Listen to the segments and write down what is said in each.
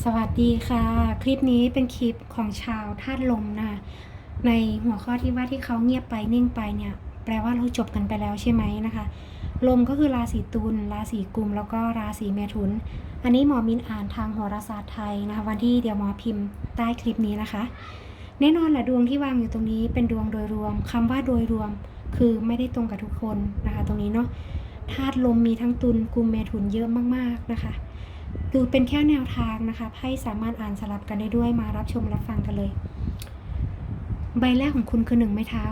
สวัสดีค่ะ คลิปนี้เป็นคลิปของชาวธาตุลมนะในหัวข้อที่ว่าที่เขาเงียบไปนิ่งไปเนี่ยแปลว่าเราจบกันไปแล้วใช่ไหมนะคะ ลมก็คือราศีตุลราศีกุม แล้วก็ราศีเมถุน อันนี้หมอมินอ่านทางโหราศาสตร์ไทยนะคะวันที่เดี๋ยวหมอพิมพ์ใต้คลิปนี้นะคะ แน่นอนแหละดวงที่วางอยู่ตรงนี้เป็นดวงโดยรวมคำว่าโดยรวมคือไม่ได้ตรงกับทุกคนนะคะ ตรงนี้เนาะธาตุลมมีทั้งตุลกุมเมถุนเยอะมากๆนะคะ ดูเป็นแค่แนวทางนะคะไพ่สามารถอ่านสลับกันได้ด้วยมารับชมรับฟังกันเลย ใบแรกของคุณคือหนึ่งไม้เท้า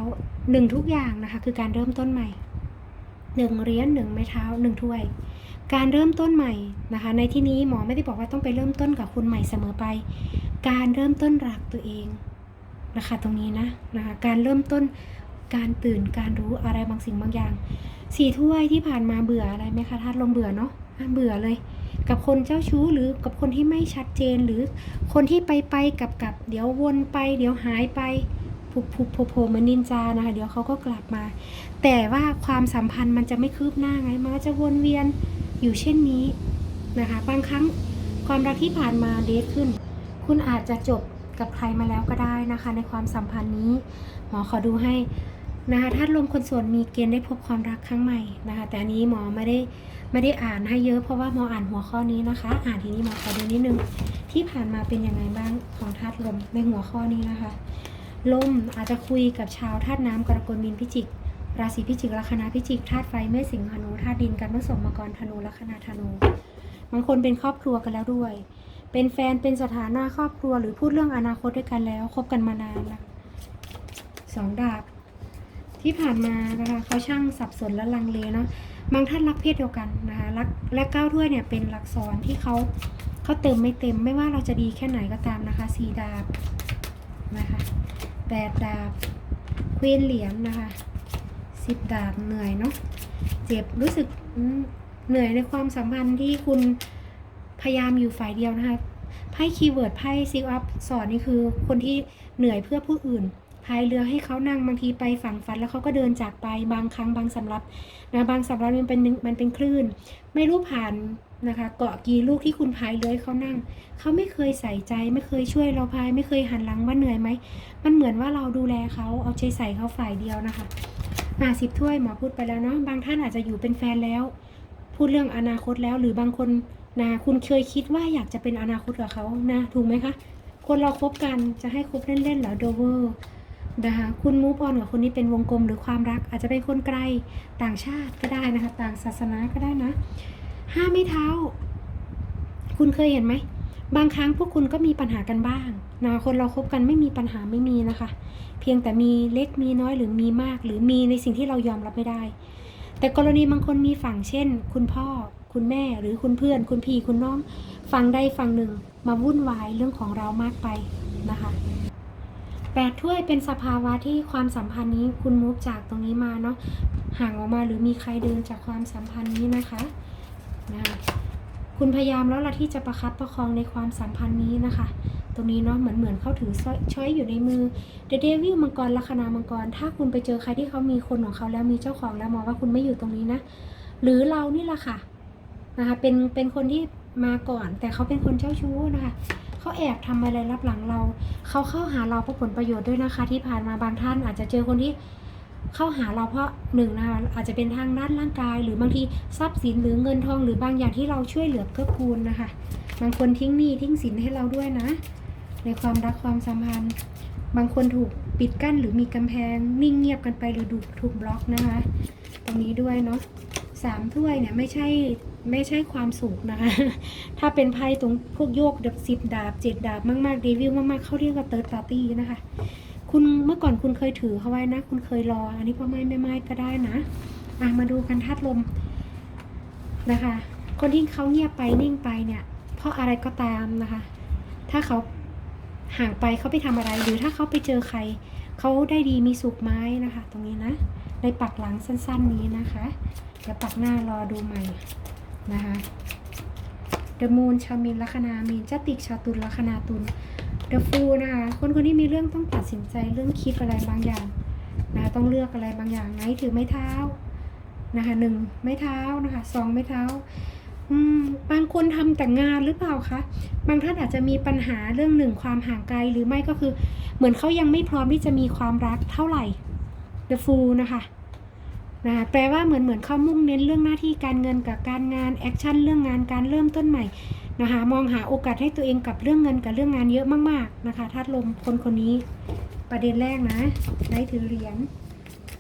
หนึ่งทุกอย่างนะคะ คือการเริ่มต้นใหม่หนึ่งเหรียญหนึ่งไม้เท้าหนึ่งถ้วย การเริ่มต้นใหม่นะคะ ในที่นี้หมอไม่ได้บอกว่าต้องไปเริ่มต้นกับคุณใหม่เสมอไป การเริ่มต้นรักตัวเองนะคะตรงนี้นะนะคะการเริ่มต้นการตื่นการรู้อะไรบางสิ่งบางอย่างสี่ถ้วยที่ผ่านมาเบื่ออะไรไหมคะธาตุลมเบื่อเนาะเบื่อเลย กับคนเจ้าชู้หรือกับคนที่ไม่ชัดเจนหรือคนที่ไปไปกับกับเดี๋ยววนไป เดี๋ยวหายไปผุบผุบโผล่โผล่เหมือนนินจานะคะเดี๋ยวเขาก็กลับมา แต่ว่าความสัมพันธ์มันจะไม่คืบหน้าไงมันก็จะวนเวียนอยู่เช่นนี้นะคะ บางครั้งความรักที่ผ่านมาเดทขึ้น คุณอาจจะจบกับใครมาแล้วก็ได้นะคะ ในความสัมพันธ์นี้หมอขอดูให้ นะคะถ้าลมคนโส่วนมีเกณฑ์ได้พบความรักครั้งใหม่นะคะ แต่อันนี้หมอไม่ได้ไม่ได้อ่านให้เยอะเพราะว่าหมออ่านหัวข้อนี้นะคะ อ่านทีนี้หมอขอดูนิดนึงที่ผ่านมาเป็นยังไงบ้างของธาตุลมในหัวข้อนี้นะคะ ลมอาจจะคุยกับชาวธาตุน้ำกรกฎมีนพิจิก ราศีพิจิกลัคนาพิจิกธาตุไฟเมษสิงหานูธาตุดินกันผสมมังกรธนูลัคนาธนูบางคนเป็นครอบครัวกันแล้วด้วย เป็นแฟนเป็นสถานะครอบครัวหรือพูดเรื่องอนาคตด้วยกันแล้วคบกันมานานแล้วสองดาบ ที่ผ่านมานะคะเขาช่างสับสนและลังเลเนาะบางท่านรักเพศเดียวกันนะคะรักและเก้าถ้วยเนี่ยเป็นหลักษรที่เขาเขาเติมไม่เต็ม ไม่ว่าเราจะดีแค่ไหนก็ตามนะคะสีดาบนะคะแปดดาบควนเหรียญนะคะสิบดาบเหนื่อยเนาะเจ็บรู้สึกเหนื่อยในความสัมพันธ์ที่คุณพยายามอยู่ฝ่ายเดียวนะคะไพ่คีย์เวิร์ดไพ่ซิลอัพสอนนี่คือคนที่เหนื่อยเพื่อผู้อื่นายเรือให้เขานั่งบางทีไปฝั่งฝันแล้วเขาก็เดินจากไปบางครั้งบางสำรับนะบางสำรับมันเป็นมันเป็นคลื่น ไม่รู้ผ่านนะคะ เกาะกี่ลูกที่คุณพายเลื้อยเขานั่ง เขาไม่เคยใส่ใจ ไม่เคยช่วยเราพาย ไม่เคยหันหลังว่าเหนื่อยไหมมันเหมือนว่าเราดูแลเขาเอาใจใส่เขาฝ่ายเดียวนะคะอ่าสิบถ้วยหมอพูดไปแล้วเนาะบางท่านอาจจะอยู่เป็นแฟนแล้ว พูดเรื่องอนาคตแล้วหรือบางคนนะคุณเคยคิดว่าอยากจะเป็นอนาคตกับเขานะถูกไหมคะคนเราคบกันจะให้คบเล่นๆเหรอโดเวอร์ นะคะคุณมูฟออนกับคนนี้เป็นวงกลมหรือความรัก อาจจะเป็นคนไกลต่างชาติก็ได้นะคะ ต่างศาสนาก็ได้นะห้าไม่เท้า คุณเคยเห็นไหมบางครั้งพวกคุณก็มีปัญหากันบ้างนะคนเราคบกันไม่มีปัญหาไม่มีนะคะ เพียงแต่มีเล็กมีน้อยหรือมีมาก หรือมีในสิ่งที่เรายอมรับไม่ได้ แต่กรณีบางคนมีฝั่งเช่น คุณพ่อ คุณแม่หรือคุณเพื่อน คุณพี่คุณน้องฝั่งใดฝั่งหนึ่ง มาวุ่นวายเรื่องของเรามากไปนะคะ แปดถ้วยเป็นสภาวะที่ความสัมพันธ์นี้คุณมุกจากตรงนี้มาเนาะห่างออกมาหรือมีใครเดินจากความสัมพันธ์นี้นะคะนะคุณพยายามแล้วล่ะที่จะประคับประคองในความสัมพันธ์นี้นะคะ ตรงนี้เนาะเหมือนเหมือนเขาถือช้อยอยู่ในมือเดเดวิลมังกรลัคนามังกร ถ้าคุณไปเจอใครที่เขามีคนของเขาแล้วมีเจ้าของแล้วมองว่าคุณไม่อยู่ตรงนี้นะ หรือเรานี่แหละค่ะนะคะเป็นเป็นคนที่มาก่อนแต่เขาเป็นคนเจ้าชู้นะคะ เขาแอบทำอะไรรับหลังเรา เขาเข้าหาเราเพราะผลประโยชน์ด้วยนะคะ ที่ผ่านมาบางท่านอาจจะเจอคนที่เข้าหาเราเพราะหนึ่งนะคะอาจจะเป็นทางด้านร่างกาย หรือบางทีทรัพย์สินหรือเงินทอง หรือบางอย่างที่เราช่วยเหลือเกื้อกูลนะคะ บางคนทิ้งหนี้ทิ้งสินให้เราด้วยนะ ในความรักความสัมพันธ์ บางคนถูกปิดกั้นหรือมีกำแพงนิ่งเงียบกันไปหรือถูกถูกบล็อกนะคะ ตรงนี้ด้วยเนาะสามถ้วยเนี่ยไม่ใช่ ไม่ใช่ความสุขนะคะ ถ้าเป็นไพ่ตรงพวกโยกดับสิบดาบเจ็ดดาบมากๆเดวิลมากๆเขาเรียกว่าเติร์ดปาร์ตี้นะคะ คุณเมื่อก่อนคุณเคยถือเขาไว้นะ คุณเคยรอ อันนี้พ่อไม่ไม่ไม่ก็ได้นะอะมาดูกันธาตุลมนะคะ คนที่เขาเงียบไปนิ่งไปเนี่ย เพราะอะไรก็ตามนะคะ ถ้าเขาห่างไปเขาไปทำอะไร หรือถ้าเขาไปเจอใคร เขาได้ดีมีสุขไหมนะคะ ตรงนี้นะ ในปักหลังสั้น ๆนี้นะคะเดี๋ยวปักหน้ารอดูใหม่ นะคะเดอะมูนชาวมีนลัคนามีนจติกชาวตุลลัคนาตุลเดอะฟูนะคะ คนคนนี้มีเรื่องต้องตัดสินใจเรื่องคิดอะไรบางอย่างนะคะต้องเลือกอะไรบางอย่างไหนถือไม้เท้านะคะหนึ่งไม้เท้านะคะสองไม้เท้าอืมบางคนทำแต่งานหรือเปล่าคะบางท่านอาจจะมีปัญหาเรื่องหนึ่งความห่างไกลหรือไม่ก็คือ เหมือนเขายังไม่พร้อมที่จะมีความรักเท่าไหร่ The Fool นะคะ นะแปลว่าเหมือนเหมือนเขามุ่งเน้นเรื่องหน้าที่การเงินกับการงานแอคชั่นเรื่องงานการเริ่มต้นใหม่นะคะมองหาโอกาสให้ตัวเองกับเรื่องเงินกับเรื่องงานเยอะมากๆนะคะธาตุลมคนคนนี้ประเด็นแรกนะได้ถือเหรียญ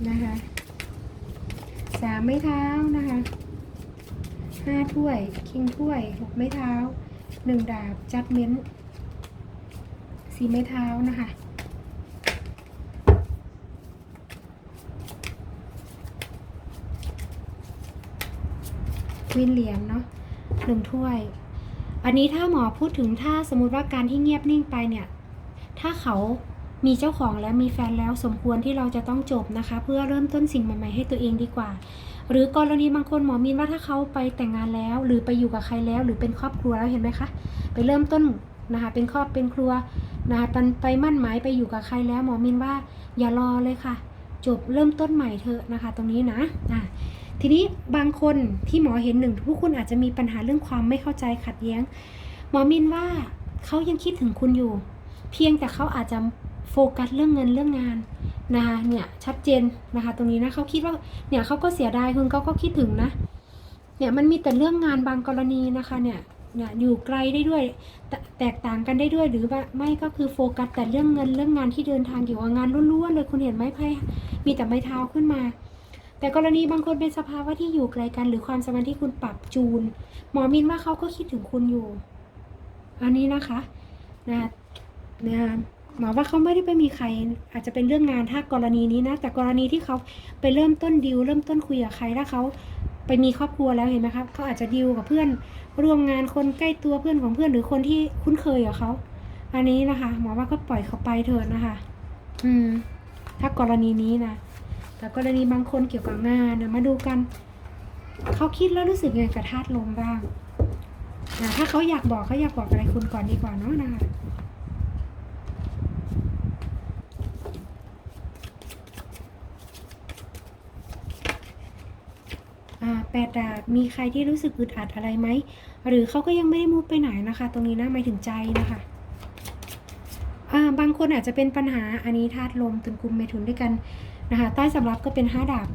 นะคะสามไม้เท้านะคะห้าถ้วยคิงถ้วยหกไม้เท้าหนึ่งดาบจัดเม้นสี่ไม้เท้านะคะ วินเหรียญเนาะหนึ่งถ้วย อันนี้ถ้าหมอพูดถึงถ้าสมมติว่าการที่เงียบนิ่งไปเนี่ย ถ้าเขามีเจ้าของแล้วมีแฟนแล้วสมควรที่เราจะต้องจบนะคะ เพื่อเริ่มต้นสิ่งใหม่ๆให้ตัวเองดีกว่า หรือกรณีบางคนหมอมีนว่าถ้าเขาไปแต่งงานแล้ว หรือไปอยู่กับใครแล้ว หรือเป็นครอบครัวแล้วเห็นไหมคะไปเริ่มต้นนะคะเป็นครอบเป็นครัวนะคะไปไปมั่นหมายไปอยู่กับใครแล้วหมอมินว่าอย่ารอเลยค่ะ จบเริ่มต้นใหม่เถอะนะคะ ตรงนี้นะอะ ทีนี้บางคนที่หมอเห็นหนึ่งทุกคนอาจจะมีปัญหาเรื่องความไม่เข้าใจขัดแย้ง หมอมินว่าเขายังคิดถึงคุณอยู่ เพียงแต่เขาอาจจะโฟกัสเรื่องเงินเรื่องงานนะคะเนี่ยชัดเจนนะคะตรงนี้นะเขาคิดว่าเนี่ยเขาก็เสียดายคุณเขาก็คิดถึงนะเนี่ยมันมีแต่เรื่องงานบางกรณีนะคะเนี่ยเนี่ยอยู่ไกลได้ด้วยแตแตกต่างกันได้ด้วยหรือว่าไม่ก็คือโฟกัสแต่เรื่องเงินเรื่องงานที่เดินทางอยู่กับงานล้วนๆเลยคุณเห็นไหมไพ่มีแต่ไม้เท้าขึ้นมา แต่กรณีบางคนเป็นสภาวะที่อยู่ไกลกัน หรือความสัมพันธ์ที่คุณปรับจูน หมอมินว่าเขาก็คิดถึงคุณอยู่ อันนี้นะคะนะนะหมอว่าเขาไม่ได้ไปมีใคร อาจจะเป็นเรื่องงานถ้ากรณีนี้นะ แต่กรณีที่เขาไปเริ่มต้นดิวเริ่มต้นคุยกับใครถ้าเขาไปมีครอบครัวแล้วเห็นไหมครับเขาอาจจะดิวกับเพื่อนร่วมงานคนใกล้ตัวเพื่อนของเพื่อนหรือคนที่คุ้นเคยกับเขาอันนี้นะคะ หมอว่าก็ปล่อยเขาไปเถอะนะคะ อืม ถ้ากรณีนี้นะ แต่กรณีบางคนเกี่ยวกับงานนะมาดูกัน เขาคิดแล้วรู้สึกไงกับธาตุลมบ้างนะถ้าเขาอยากบอกเขาอยากบอกอะไรคุณก่อนดีกว่าเนาะนะคะอ่าแปดดาบมีใครที่รู้สึกอึดอัดอะไรไหม หรือเขาก็ยังไม่ได้มูฟไปไหนนะคะ ตรงนี้นะหมายถึงใจนะคะอ่าบางคนอาจจะเป็นปัญหาอันนี้ธาตุลมตุนกุมเมถุนด้วยกัน นะคะใต้สำรับก็เป็นห้าดาบ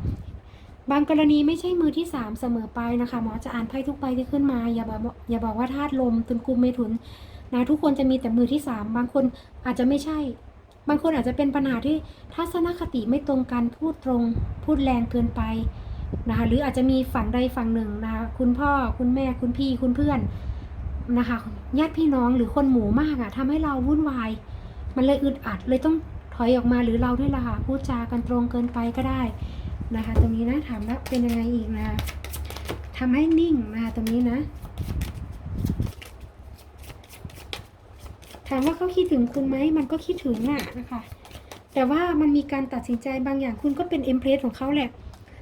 บางกรณีไม่ใช่มือที่สามเสมอไปนะคะหมอจะอ่านไพ่ทุกใบที่ขึ้นมา อย่าบอกอย่าบอกว่าธาตุลมตุนกุมเมถุนนะทุกคนจะมีแต่มือที่สามบางคนอาจจะไม่ใช่ บางคนอาจจะเป็นปัญหาที่ทัศนคติไม่ตรงกันพูดตรงพูดแรงเกินไปนะคะหรืออาจจะมีฝั่งใดฝั่งหนึ่งนะคะคุณพ่อคุณแม่คุณพี่คุณเพื่อนนะคะญาติพี่น้องหรือคนหมู่มากอะทำให้เราวุ่นวาย มันเลยอึดอัดเลยต้อง ถอยออกมาหรือเราด้วยล่ะค่ะพูดจากันตรงเกินไปก็ได้นะคะ ตรงนี้นะถามแล้วเป็นยังไงอีกนะคะทำให้นิ่งนะคะตรงนี้นะถามว่าเขาคิดถึงคุณไหมมันก็คิดถึงอะนะคะแต่ว่ามันมีการตัดสินใจบางอย่างคุณก็เป็นเอ็มเพรสของเขาแหละ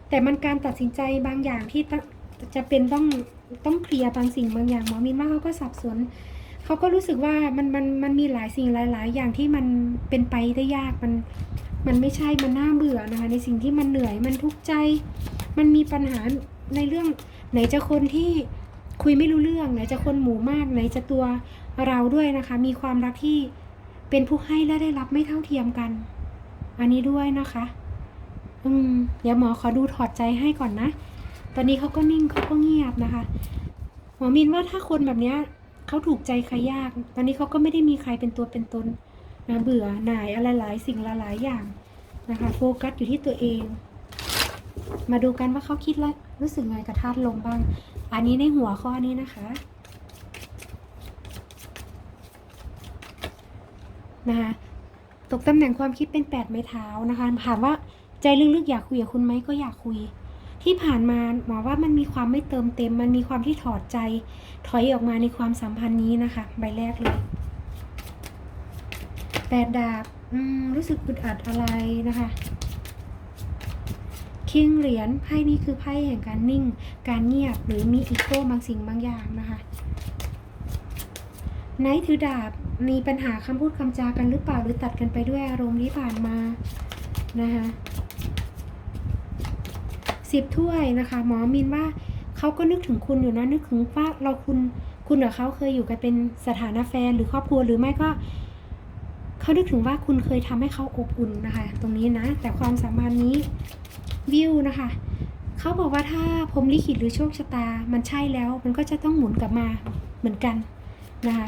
แต่มันการตัดสินใจบางอย่างที่จะเป็นต้องต้องเคลียร์บางสิ่งบางอย่างหมอมินว่าเขาก็สับสน เขาก็รู้สึกว่ามันมันมันมีหลายสิ่งหลาย ๆ อย่างที่มันเป็นไปได้ยากมันมันไม่ใช่มันน่าเบื่อนะคะ ในสิ่งที่มันเหนื่อยมันทุกข์ใจ มันมีปัญหาในเรื่อง ไหนจะคนที่คุยไม่รู้เรื่อง ไหนจะคนหมู่มาก ไหนจะตัวเราด้วยนะคะ มีความรักที่เป็นผู้ให้และได้รับไม่เท่าเทียมกัน อันนี้ด้วยนะคะ อืมเดี๋ยวหมอขอดูถอดใจให้ก่อนนะ ตอนนี้เขาก็นิ่งเขาก็เงียบนะคะ หมอมินว่าถ้าคนแบบเนี้ย เขาถูกใจใครยาก ตอนนี้เขาก็ไม่ได้มีใครเป็นตัวเป็นตนนะเบื่อหน่ายอะไรหลายสิ่งหลายอย่างนะคะโฟกัสอยู่ที่ตัวเอง มาดูกันว่าเขาคิดแล้วรู้สึกไงกับธาตุลมบ้าง อันนี้ในหัวข้อนี้นะคะนะคะตกตำแหน่งความคิดเป็นแปดไม้เท้านะคะ ถามว่าใจลึกๆอยากคุยกับคุณไหมก็อยากคุย ที่ผ่านมาหมอว่ามันมีความไม่เติมเต็ม มันมีความที่ถอดใจ ถอยออกมาในความสัมพันธ์นี้นะคะ ใบแรกเลยแปดดาบรู้สึกอึดอัดอะไรนะคะคิงเหรียญไพ่นี้คือไพ่แห่งการนิ่ง การเงียบหรือมีอีโก้บางสิ่งบางอย่างนะคะไนท์ถือดาบมีปัญหาคำพูดคำจากันหรือเปล่าหรือตัดกันไปด้วยอารมณ์ที่ผ่านมานะคะ สิบถ้วยนะคะ หมอมินว่าเขาก็นึกถึงคุณอยู่นะนึกถึงว่าเราคุณคุณกับเขาเคยอยู่กันเป็นสถานะแฟนหรือครอบครัวหรือไม่ก็เขานึกถึงว่าคุณเคยทำให้เขาอบอุ่นนะคะ ตรงนี้นะ แต่ความสัมพันธ์นี้วิวนะคะเขาบอกว่าถ้าพรมลิขิตหรือโชคชะตา มันใช่แล้ว มันก็จะต้องหมุนกลับมาเหมือนกันนะคะ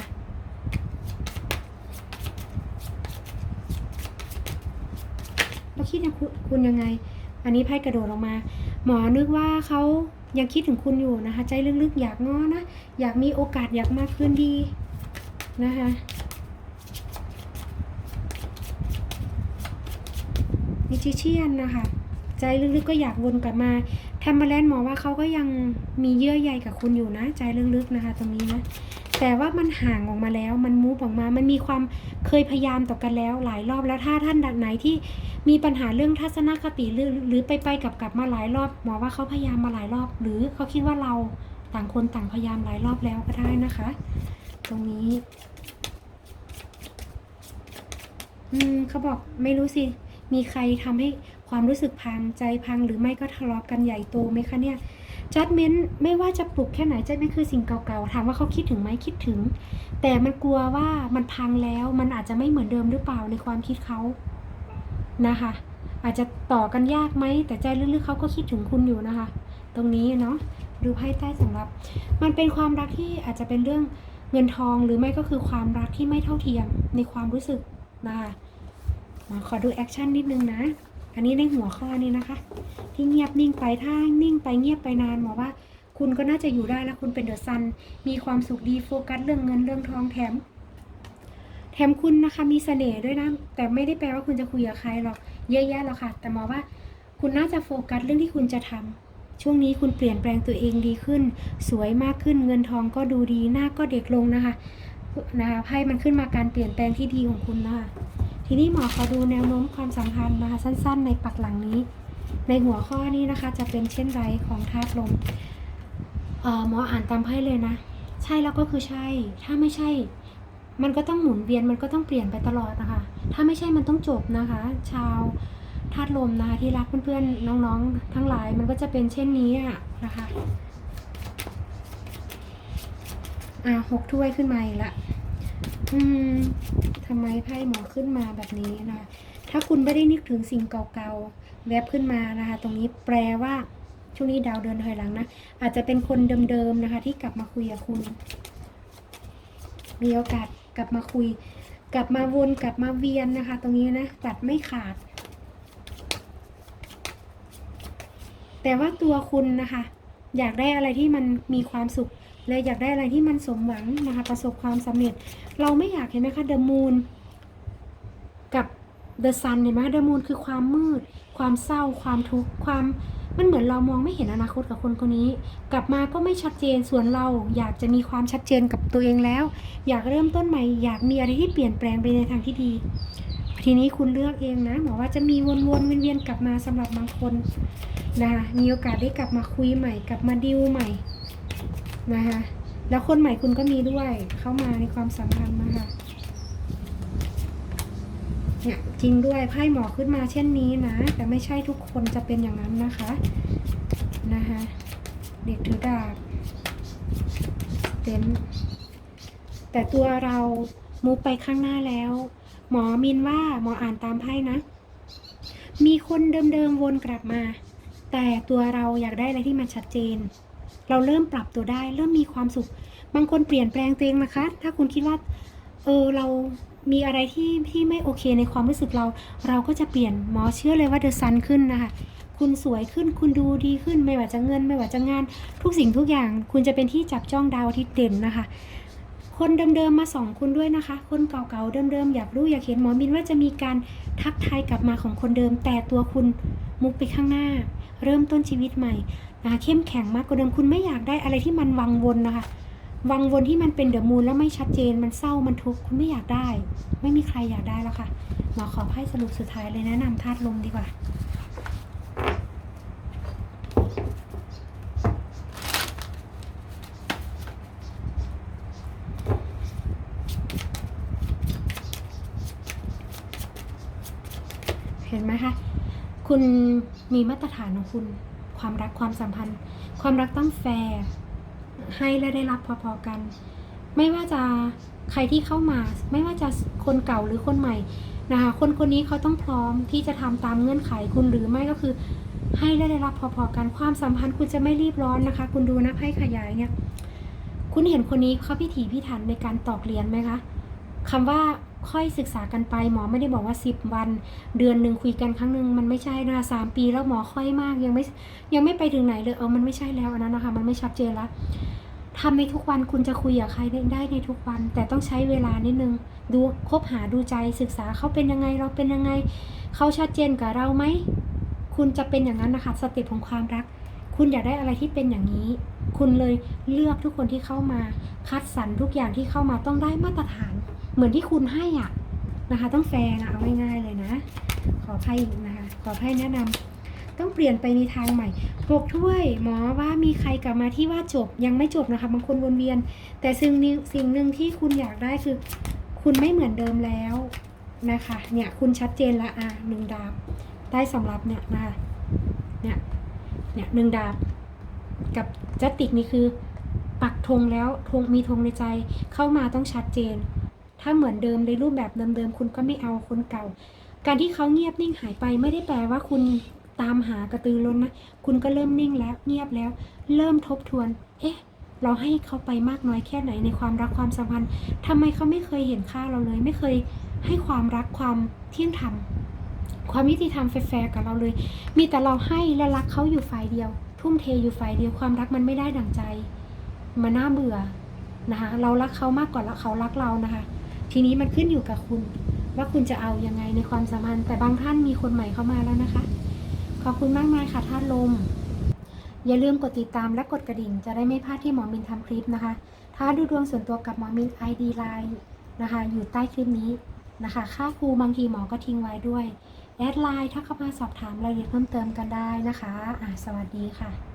แล้วคิดนะคุณคุณยังไง อันนี้ไพ่กระโดดออกมา หมอนึกว่าเขายังคิดถึงคุณอยู่นะคะ ใจลึกๆ อยากง้อนะ อยากมีโอกาสอยากมาคืนดีนะคะมิจิเชียนนะคะ ใจลึกๆ ก็อยากวนกลับมาแทมเบอร์แลนด์หมอว่าเขาก็ยังมีเยื่อใยกับคุณอยู่นะ ใจลึกๆนะคะ ตรงนี้นะ แต่ว่ามันห่างออกมาแล้ว มันมูฟออกมา มันมีความเคยพยายามต่อกันแล้วหลายรอบแล้วถ้าท่านไหนที่มีปัญหาเรื่องทัศนคติหรือหรือไปไปกลับกลับมาหลายรอบหมอว่าเขาพยายามมาหลายรอบ หรือเขาคิดว่าเราต่างคนต่างพยายามหลายรอบแล้วก็ได้นะคะ ตรงนี้ อืมเขาบอกไม่รู้สิมีใครทำให้ความรู้สึกพังใจพังหรือไม่ก็ทะเลาะกันใหญ่โตไหมคะเนี่ย จัดเมนไม่ว่าจะปลุกแค่ไหนจัดเมนคือสิ่งเก่าๆถามว่าเขาคิดถึงไหมคิดถึง แต่มันกลัวว่ามันพังแล้วมันอาจจะไม่เหมือนเดิมหรือเปล่าในความคิดเขานะคะ อาจจะต่อกันยากไหมแต่ใจลึกๆเขาก็คิดถึงคุณอยู่นะคะ ตรงนี้เนาะดูไพ่ใต้สำรับ มันเป็นความรักที่อาจจะเป็นเรื่องเงินทองหรือไม่ก็คือความรักที่ไม่เท่าเทียมในความรู้สึกนะคะมอขอดูแอคชั่นนิดนึงนะ อันนี้ในหัวข้อนี้นะคะ ที่เงียบนิ่งไปถ้านิ่งไปเงียบไปนานหมอว่า คุณก็น่าจะอยู่ได้แล้วคุณเป็นเดอะซันมีความสุขดีโฟกัสเรื่องเงินเรื่องทองแถม แถมคุณนะคะมีเสน่ห์ด้วยนะแต่ไม่ได้แปลว่าคุณจะคุยกับใครหรอกเยอะแยะหรอกค่ะ แต่หมอว่าคุณน่าจะโฟกัสเรื่องที่คุณจะทำช่วงนี้คุณเปลี่ยนแปลงตัวเองดีขึ้น สวยมากขึ้นเงินทองก็ดูดีหน้าก็เด็กลงนะคะนะคะไพ่มันขึ้นมาการเปลี่ยนแปลงที่ดีของคุณนะคะ ทีนี้หมอขอดูแนวโน้มความสัมพันธ์นะคะสั้นๆ ในปักหลังนี้ ในหัวข้อนี้นะคะจะเป็นเช่นไรของธาตุลมเอ่อหมออ่านตามไพ่เลยนะ ใช่แล้วก็คือใช่ ถ้าไม่ใช่ มันก็ต้องหมุนเวียนมันก็ต้องเปลี่ยนไปตลอดนะคะ ถ้าไม่ใช่มันต้องจบนะคะ ชาวธาตุลมนะคะที่รักเพื่อนๆน้องๆ ทั้งหลายมันก็จะเป็นเช่นนี้อะนะคะอะหกถ้วยขึ้นมาอีกละ อืมทำไมไพ่หมอขึ้นมาแบบนี้นะคะถ้าคุณไม่ได้นึกถึงสิ่งเก่าๆ แวบขึ้นมานะคะ ตรงนี้แปลว่าช่วงนี้ดาวเดินถอยหลังนะ อาจจะเป็นคนเดิมๆนะคะ ที่กลับมาคุยกับคุณ มีโอกาสกลับมาคุย กลับมาวนกลับมาเวียนนะคะ ตรงนี้นะตัดไม่ขาด แต่ว่าตัวคุณนะคะ อยากได้อะไรที่มันมีความสุข และอยากได้อะไรที่มันสมหวังนะคะประสบความสำเร็จ เราไม่อยากเห็นไหมคะเดอะมูนกับเดอะซันเห็นไหมเดอะมูนคือความมืด ความเศร้า ความทุกข์ความมันเหมือนเรามองไม่เห็นอนาคตกับคนคนนี้ กลับมาก็ไม่ชัดเจนส่วนเราอยากจะมีความชัดเจนกับตัวเองแล้ว อยากเริ่มต้นใหม่ อยากมีอะไรที่เปลี่ยนแปลงไปในทางที่ดี ทีนี้คุณเลือกเองนะหมอว่าจะมีวนๆเวียนๆกลับมาสำหรับบางคนนะคะมีโอกาสได้กลับมาคุยใหม่ กลับมาดิวใหม่ นะคะแล้วคนใหม่คุณก็มีด้วยเข้ามาในความสัมพันธ์นะคะเนี่ยจริงด้วยไพ่หมอขึ้นมาเช่นนี้นะ แต่ไม่ใช่ทุกคนจะเป็นอย่างนั้นนะคะนะคะเด็กถือดาบเต็นแต่ตัวเรามูไปข้างหน้าแล้ว หมอมินว่าหมออ่านตามไพ่นะ มีคนเดิมๆวนกลับมา แต่ตัวเราอยากได้อะไรที่มันชัดเจน เราเริ่มปรับตัวได้ เริ่มมีความสุข บางคนเปลี่ยนแปลงตัวเองนะคะ ถ้าคุณคิดว่าเออเรามีอะไรที่ที่ไม่โอเคในความรู้สึกเรา เราก็จะเปลี่ยนหมอเชื่อเลยว่าเดอะซันขึ้นนะคะคุณสวยขึ้นคุณดูดีขึ้น ไม่ว่าจะเงิน ไม่ว่าจะงาน ทุกสิ่งทุกอย่าง คุณจะเป็นที่จับจ้องดาวอาทิตย์เด่นนะคะ คนเดิมๆมาส่องคุณด้วยนะคะ คนเก่าๆเดิมๆอยากรู้อยากเห็นหมอมินว่าจะมีการทักทายกลับมาของคนเดิม แต่ตัวคุณมุกไปข้างหน้า เริ่มต้นชีวิตใหม่ เข้มแข็งมากกว่าเดิมคุณไม่อยากได้อะไรที่มันวังวนนะคะ วังวนที่มันเป็นเดอะมูนแล้วไม่ชัดเจนมันเศร้ามันทุกข์คุณไม่อยากได้ ไม่มีใครอยากได้แล้วค่ะหมอขอไพ่สรุปสุดท้ายเลยแนะนำธาตุลมดีกว่าเห็นไหมคะ คุณมีมาตรฐานของคุณ ความรักความสัมพันธ์ ความรักต้องแฟร์ให้และได้รับพอๆกัน ไม่ว่าจะใครที่เข้ามา ไม่ว่าจะคนเก่าหรือคนใหม่นะคะคนคนนี้เขาต้องพร้อมที่จะทำตามเงื่อนไขคุณหรือไม่ก็คือ ให้และได้รับพอๆกันความสัมพันธ์คุณจะไม่รีบร้อนนะคะ คุณดูนะไพ่ขยายเนี่ย คุณเห็นคนนี้เขาพิถีพิถันในการตอกเรียนไหมคะคำว่า ค่อยศึกษากันไป หมอไม่ได้บอกว่า 10 วัน เดือนหนึ่งคุยกันครั้งหนึ่งมันไม่ใช่นะสามปีแล้วหมอค่อยมากยังไม่ยังไม่ไปถึงไหนเลยเออมันไม่ใช่แล้วอันนั้นนะคะ มันไม่ชัดเจนละทำในทุกวันคุณจะคุยกับใครได้ได้ในทุกวัน แต่ต้องใช้เวลานิดนึง ดูคบหาดูใจศึกษาเขาเป็นยังไงเราเป็นยังไง เขาชัดเจนกับเราไหมคุณจะเป็นอย่างนั้นนะคะสเต็ปของความรัก คุณอยากได้อะไรที่เป็นอย่างนี้ คุณเลยเลือกทุกคนที่เข้ามา คัดสรรทุกอย่างที่เข้ามาต้องได้มาตรฐาน เหมือนที่คุณให้อะนะคะ ต้องแฟร์นะเอาง่ายๆเลยนะ ขอไพ่นะคะ ขอไพ่แนะนำต้องเปลี่ยนไปในทางใหม่ปกถ้วย หมอว่ามีใครกลับมาที่ว่าจบยังไม่จบนะคะบางคนวนเวียน แต่สิ่งนึงสิ่งหนึ่งที่คุณอยากได้คือ คุณไม่เหมือนเดิมแล้วนะคะ เนี่ยคุณชัดเจนละอะหนึ่งดาบได้สำหรับเนี่ยนะคะเนี่ยเนี่ยหนึ่งดาบกับจัตติกนี่คือปักธงแล้วธงมีธงในใจเข้ามาต้องชัดเจน ถ้าเหมือนเดิมในรูปแบบเดิมๆคุณก็ไม่เอาคนเก่า การที่เขาเงียบนิ่งหายไปไม่ได้แปลว่าคุณตามหากระตือร้นนะ คุณก็เริ่มนิ่งแล้วเงียบแล้ว เริ่มทบทวน เอ๊ะ เราให้เขาไปมากน้อยแค่ไหนในความรักความสัมพันธ์ทำไมเขาไม่เคยเห็นค่าเราเลย ไม่เคยให้ความรักความเที่ยงธรรมความยุติธรรมแฟร์กับเราเลย มีแต่เราให้และรักเขาอยู่ฝ่ายเดียว ทุ่มเทอยู่ฝ่ายเดียวความรักมันไม่ได้ดั่งใจ มันน่าเบื่อนะคะเรารักเขามากกว่าเขารักเรานะคะ ทีนี้มันขึ้นอยู่กับคุณ ว่าคุณจะเอายังไงในความสัมพันธ์ แต่บางท่านมีคนใหม่เข้ามาแล้วนะคะ ขอบคุณมากมายค่ะท่านลม อย่าลืมกดติดตามและกดกระดิ่ง จะได้ไม่พลาดที่หมอมินทำคลิปนะคะ ถ้าดูดวงส่วนตัวกับหมอมิน ID Line นะคะ อยู่ใต้คลิปนี้นะคะ ค่าครูบางทีหมอก็ทิ้งไว้ด้วย แอดไลน์ถ้าเข้ามาสอบถามรายละเอียดเพิ่มเติมกันได้นะคะอะสวัสดีค่ะ